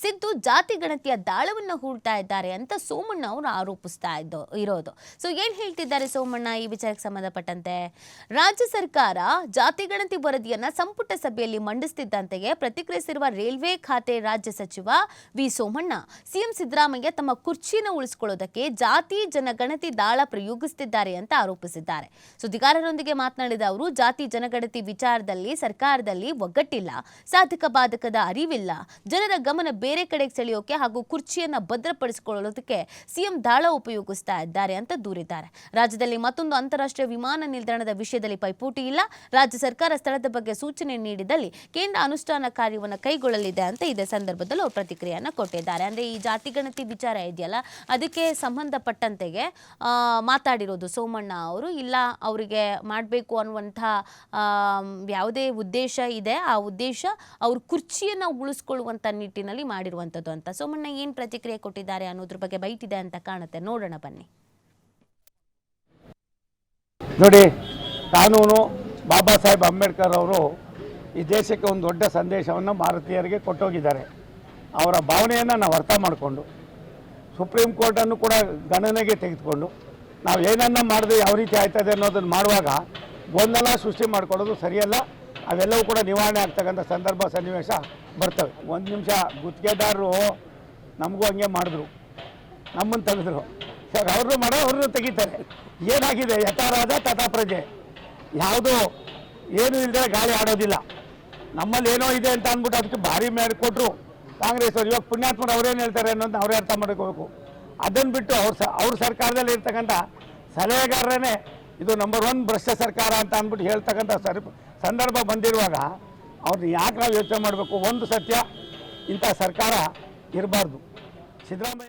ಸಿದ್ದು ಜಾತಿ ಗಣತಿಯ ದಾಳವನ್ನು ಹೂಡ್ತಾ ಇದ್ದಾರೆ ಅಂತ ಸೋಮಣ್ಣ ಅವರು ಆರೋಪಿಸ್ತಾ ಇದ್ದು, ಇರೋದು. ಸೊ ಏನ್ ಹೇಳ್ತಿದ್ದಾರೆ ಸೋಮಣ್ಣ ಈ ವಿಚಾರಕ್ಕೆ ಸಂಬಂಧಪಟ್ಟಂತೆ? ರಾಜ್ಯ ಸರ್ಕಾರ ಜಾತಿ ಗಣತಿ ವರದಿಯನ್ನ ಸಂಪುಟ ಸಭೆಯಲ್ಲಿ ಮಂಡಿಸ್ತಿದ್ದಂತೆಯೇ ಪ್ರತಿಕ್ರಿಯಿಸಿರುವ ರೈಲ್ವೆ ಖಾತೆ ರಾಜ್ಯ ಸಚಿವ ವಿ ಸೋಮಣ್ಣ, ಸಿಎಂ ಸಿದ್ದರಾಮಯ್ಯ ತಮ್ಮ ಕುರ್ಚಿನ ಉಳಿಸಿಕೊಳ್ಳೋದಕ್ಕೆ ಜಾತಿ ಜನಗಣತಿ ದಾಳ ಪ್ರಯೋಗಿಸುತ್ತಿದ್ದಾರೆ ಅಂತ ಆರೋಪಿಸಿದ್ದಾರೆ. ಸುದ್ದಿಗಾರರೊಂದಿಗೆ ಮಾತನಾಡಿದ ಅವರು, ಜಾತಿ ಜನಗಣತಿ ವಿಚಾರದಲ್ಲಿ ಸರ್ಕಾರದಲ್ಲಿ ಒಗ್ಗಟ್ಟಿಲ್ಲ, ಸಾಧಕ ಬಾಧಕದ ಅರಿವಿಲ್ಲ, ಜನರ ಗಮನ ಬೇರೆ ಕಡೆಗೆ ಸೆಳೆಯೋಕೆ ಹಾಗೂ ಕುರ್ಚಿಯನ್ನು ಭದ್ರಪಡಿಸಿಕೊಳ್ಳೋದಕ್ಕೆ ಸಿಎಂ ದಾಳ ಉಪಯೋಗಿಸ್ತಾ ಇದ್ದಾರೆ ಅಂತ ದೂರಿದ್ದಾರೆ. ರಾಜ್ಯದಲ್ಲಿ ಮತ್ತೊಂದು ಅಂತಾರಾಷ್ಟ್ರೀಯ ವಿಮಾನ ನಿಲ್ದಾಣದ ವಿಷಯದಲ್ಲಿ ಪೈಪೋಟಿ ಇಲ್ಲ. ರಾಜ್ಯ ಸರ್ಕಾರ ಸ್ಥಳದ ಬಗ್ಗೆ ಸೂಚನೆ ನೀಡಿದಲ್ಲಿ ಕೇಂದ್ರ ಅನುಷ್ಠಾನ ಕಾರ್ಯವನ್ನು ಕೈಗೊಳ್ಳಲಿದೆ ಅಂತ ಇದೇ ಸಂದರ್ಭದಲ್ಲಿ ಅವರು ಪ್ರತಿಕ್ರಿಯೆಯನ್ನು ಕೊಟ್ಟಿದ್ದಾರೆ. ಅಂದರೆ ಈ ಜಾತಿ ಗಣತಿ ವಿಚಾರ ಇದೆಯಲ್ಲ, ಅದಕ್ಕೆ ಸಂಬಂಧಪಟ್ಟಂತೆಗೆ ಮಾತಾಡಿರೋದು ಸೋಮಣ್ಣ ಅವರು. ಇಲ್ಲ, ಅವರಿಗೆ ಮಾಡಬೇಕು ಅನ್ನುವಂಥ ಯಾವುದೇ ಉದ್ದೇಶ ಇದೆ. ಆ ಉದ್ದೇಶ ಅವ್ರ ಕುರ್ಚಿಯನ್ನು ಉಳಿಸ್ಕೊಳ್ಳುವಂಥ ನಿಟ್ಟಿನಲ್ಲಿ ಮಾಡಿರುವಂಥದ್ದು ಅಂತ. ಸೋಮಣ್ಣ ಏನು ಪ್ರತಿಕ್ರಿಯೆ ಕೊಟ್ಟಿದ್ದಾರೆ ಅನ್ನೋದ್ರ ಬಗ್ಗೆ ಬೈತಿದೆ ಅಂತ ಕಾಣುತ್ತೆ. ನೋಡೋಣ ಬನ್ನಿ. ನೋಡಿ, ಕಾನೂನು, ಬಾಬಾ ಸಾಹೇಬ್ ಅಂಬೇಡ್ಕರ್ ಅವರು ಈ ದೇಶಕ್ಕೆ ಒಂದು ದೊಡ್ಡ ಸಂದೇಶವನ್ನು ಭಾರತೀಯರಿಗೆ ಕೊಟ್ಟೋಗಿದ್ದಾರೆ. ಅವರ ಭಾವನೆಯನ್ನು ನಾವು ಅರ್ಥ ಮಾಡಿಕೊಂಡು, ಸುಪ್ರೀಂ ಕೋರ್ಟನ್ನು ಕೂಡ ಗಣನೆಗೆ ತೆಗೆದುಕೊಂಡು, ನಾವು ಏನನ್ನ ಮಾಡಿದ್ರೆ ಯಾವ ರೀತಿ ಆಯ್ತದೆ ಅನ್ನೋದನ್ನು ಮಾಡುವಾಗ ಗೊಂದಲ ಸೃಷ್ಟಿ ಮಾಡ್ಕೊಳ್ಳೋದು ಸರಿಯಲ್ಲ. ಅವೆಲ್ಲವೂ ಕೂಡ ನಿವಾರಣೆ ಆಗ್ತಕ್ಕಂಥ ಸಂದರ್ಭ ಸನ್ನಿವೇಶ ಬರ್ತವೆ. ಒಂದು ನಿಮಿಷ ಗುತ್ತಿಗೆದಾರರು ನಮಗೂ ಹಂಗೆ ಮಾಡಿದ್ರು. ನಮ್ಮನ್ನು ತೆಗೆದ್ರು. ಇವಾಗ ಅವ್ರನ್ನೂ ಮಾಡೋ ಅವ್ರನ್ನೂ ತೆಗಿತಾರೆ. ಏನಾಗಿದೆ? ಯಥಾರಾಜ ತಥಾ ಪ್ರಜೆ. ಯಾವುದು ಏನು ಇಲ್ಲದೆ ಗಾಳಿ ಆಡೋದಿಲ್ಲ. ನಮ್ಮಲ್ಲಿ ಏನೋ ಇದೆ ಅಂತ ಅಂದ್ಬಿಟ್ಟು ಅದಕ್ಕೆ ಭಾರಿ ಮೇಲೆ ಕೊಟ್ಟರು ಕಾಂಗ್ರೆಸ್ ಅವ್ರು. ಇವಾಗ ಪುಣ್ಯಾತ್ಮರು ಅವ್ರೇನು ಹೇಳ್ತಾರೆ ಅನ್ನೋದು ಅವರೇ ಅರ್ಥ ಮಾಡ್ಕೋಬೇಕು. ಅದನ್ನು ಬಿಟ್ಟು ಅವ್ರ ಸ, ಅವ್ರ ಸರ್ಕಾರದಲ್ಲಿ ಇರ್ತಕ್ಕಂಥ ಸಲಹೆಗಾರರೇ ಇದು ನಂಬರ್ ಒನ್ ಭ್ರಷ್ಟ ಸರ್ಕಾರ ಅಂತ ಅಂದ್ಬಿಟ್ಟು ಹೇಳ್ತಕ್ಕಂಥ ಸರಿ ಸಂದರ್ಭ ಬಂದಿರುವಾಗ ಅವ್ರನ್ನ ಯಾಕೆ ನಾವು ಯೋಚನೆ ಮಾಡಬೇಕು? ಒಂದು ಸತ್ಯ ಇಂಥ ಸರ್ಕಾರ ಇರಬಾರ್ದು. ಸಿದ್ದರಾಮಯ್ಯ